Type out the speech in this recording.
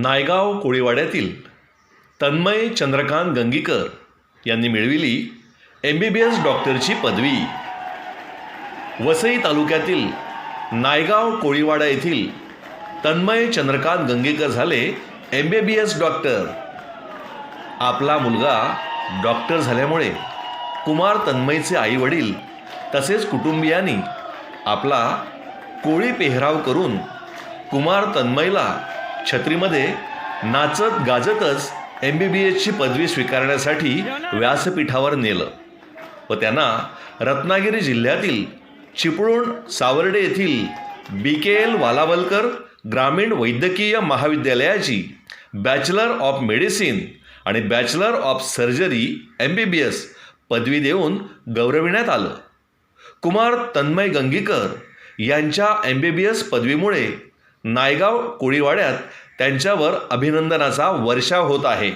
नायगाव कोळीवाड्यातील तन्मय चंद्रकांत गंगीकर यांनी मिळविली M B B S डॉक्टरची पदवी. वसई तालुक्यातील नायगाव कोळीवाडा येथील तन्मय चंद्रकांत गंगेकर झाले M B B S doctor. आपला मुलगा डॉक्टर झाल्यामुळे कुमार तन्मयचे आईवडील तसेच कुटुंबियांनी आपला कोळी पेहराव करून कुमार तन्मयला छत्रीमध्ये नाचत गाजतच एम बी बी एसची पदवी स्वीकारण्यासाठी व्यासपीठावर नेलं. व त्यांना रत्नागिरी जिल्ह्यातील चिपळूण सावर्डे येथील बी के एल वालावलकर ग्रामीण वैद्यकीय महाविद्यालयाची बॅचलर ऑफ मेडिसिन आणि bachelor of surgery M B B S पदवी देऊन गौरविण्यात आलं. कुमार तन्मय गंगीकर यांच्या एम बी बी एस पदवीमुळे नायगाव कोळीवाड्यात त्यांच्यावर अभिनंदनाचा वर्षाव होत आहे.